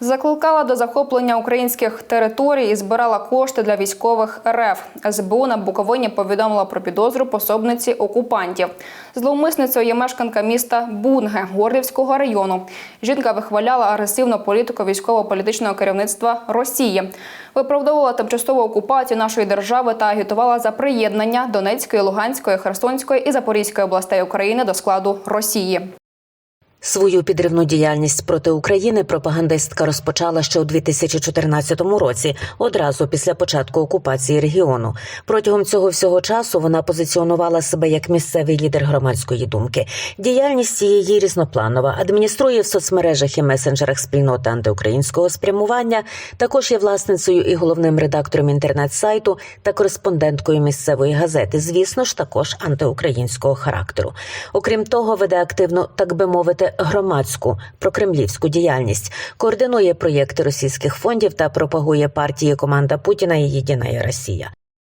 Закликала до захоплення українських територій і збирала кошти для військових РФ. СБУ на Буковині повідомила про підозру пособниці окупантів. Зловмисницею є мешканка міста Бунге Горлівського району. Жінка вихваляла агресивну політику військово-політичного керівництва Росії, виправдовувала тимчасову окупацію нашої держави та агітувала за приєднання Донецької, Луганської, Херсонської і Запорізької областей України до складу Росії. Свою підривну діяльність проти України пропагандистка розпочала ще у 2014 році, одразу після початку окупації регіону. Протягом цього всього часу вона позиціонувала себе як місцевий лідер громадської думки. Діяльність її різнопланова, адмініструє в соцмережах і месенджерах спільноти антиукраїнського спрямування. Також є власницею і головним редактором інтернет-сайту та кореспонденткою місцевої газети. Звісно ж, також антиукраїнського характеру. Окрім того, веде активну, так би мовити, громадську прокремлівську діяльність, координує проєкти російських фондів та пропагує партії команда Путіна і Єдина Росія.